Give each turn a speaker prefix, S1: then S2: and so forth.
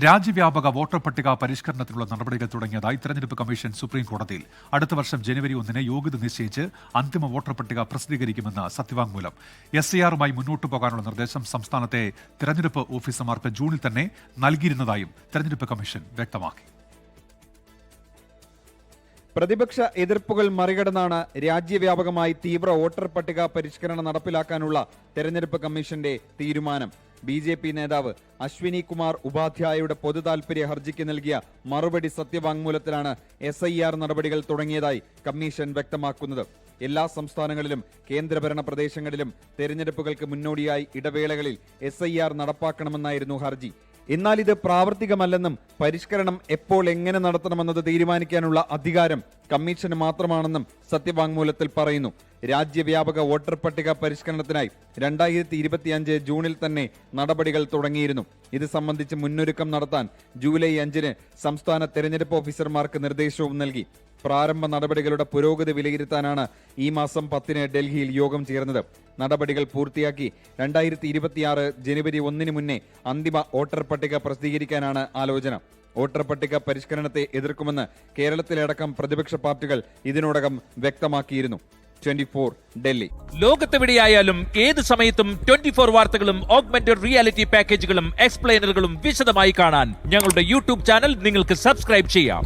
S1: രാജ്യവ്യാപക voter പട്ടിക പരിഷ്കരണത്തിനുള്ള നടപടികൾ തുടങ്ങിയതായി തെരഞ്ഞെടുപ്പ് കമ്മീഷൻ സുപ്രീം കോടതിയിൽ. അടുത്ത വർഷം ജനുവരി ഒന്നിന് യോഗ്യത നിശ്ചയിച്ച് അന്തിമ വോട്ടർ പട്ടിക പ്രസിദ്ധീകരിക്കുമെന്ന് സത്യവാങ്മൂലം. എസ് ആറുമായി മുന്നോട്ടു പോകാനുള്ള നിർദ്ദേശം സംസ്ഥാനത്തെ തെരഞ്ഞെടുപ്പ് ഓഫീസർമാർക്ക് ജൂണിൽ തന്നെ നൽകിയിരുന്നതായും തെരഞ്ഞെടുപ്പ് കമ്മീഷൻ വ്യക്തമാക്കി.
S2: പ്രതിപക്ഷ എതിർപ്പുകൾ മറികടന്നാണ് രാജ്യവ്യാപകമായി തീവ്ര വോട്ടർ പട്ടിക പരിഷ്കരണം നടപ്പിലാക്കാനുള്ള തെരഞ്ഞെടുപ്പ് കമ്മീഷന്റെ തീരുമാനം. ബി ജെ പി നേതാവ് അശ്വിനി കുമാർ ഉപാധ്യായയുടെ പൊതുതാൽപര്യ ഹർജിക്ക് നൽകിയ മറുപടി സത്യവാങ്മൂലത്തിലാണ് എസ് ഐ ആർ നടപടികൾ തുടങ്ങിയതായി കമ്മീഷൻ വ്യക്തമാക്കുന്നത്. എല്ലാ സംസ്ഥാനങ്ങളിലും കേന്ദ്രഭരണ പ്രദേശങ്ങളിലും തെരഞ്ഞെടുപ്പുകൾക്ക് മുന്നോടിയായി ഇടവേളകളിൽ എസ് ഐ ആർ നടപ്പാക്കണമെന്നായിരുന്നു ഹർജി. എന്നാൽ ഇത് പ്രാവർത്തികമല്ലെന്നും പരിഷ്കരണം എപ്പോൾ എങ്ങനെ നടത്തണമെന്നത് തീരുമാനിക്കാനുള്ള അധികാരം കമ്മീഷന് മാത്രമാണെന്നും സത്യവാങ്മൂലത്തിൽ പറയുന്നു. രാജ്യവ്യാപക വോട്ടർ പട്ടിക പരിഷ്കരണത്തിനായി രണ്ടായിരത്തി ഇരുപത്തിയഞ്ച് ജൂണിൽ തന്നെ നടപടികൾ തുടങ്ങിയിരുന്നു. ഇത് സംബന്ധിച്ച് മുന്നൊരുക്കം നടത്താൻ ജൂലൈ അഞ്ചിന് സംസ്ഥാന തെരഞ്ഞെടുപ്പ് ഓഫീസർമാർക്ക് നിർദ്ദേശവും നൽകി. പ്രാരംഭ നടപടികളുടെ പുരോഗതി വിലയിരുത്താനാണ് ഈ മാസം പത്തിന് ഡൽഹിയിൽ യോഗം ചേർന്നത്. നടപടികൾ പൂർത്തിയാക്കി രണ്ടായിരത്തി ജനുവരി ഒന്നിന് മുന്നേ അന്തിമ വോട്ടർ പട്ടിക പ്രസിദ്ധീകരിക്കാനാണ് ആലോചന. വോട്ടർ പട്ടിക പരിഷ്കരണത്തെ എതിർക്കുമെന്ന് കേരളത്തിലടക്കം പ്രതിപക്ഷ പാർട്ടികൾ ഇതിനോടകം വ്യക്തമാക്കിയിരുന്നു. ട്വന്റി ഡൽഹി.
S3: ലോകത്തെവിടെയായാലും ഏത് സമയത്തും ട്വന്റി ഫോർ വാർത്തകളും ഓഗ്മെന്റഡ് റിയാലിറ്റി പാക്കേജുകളും എക്സ്പ്ലെയിനറുകളും വിശദമായി കാണാൻ ഞങ്ങളുടെ യൂട്യൂബ് ചാനൽ നിങ്ങൾക്ക് സബ്സ്ക്രൈബ് ചെയ്യാം.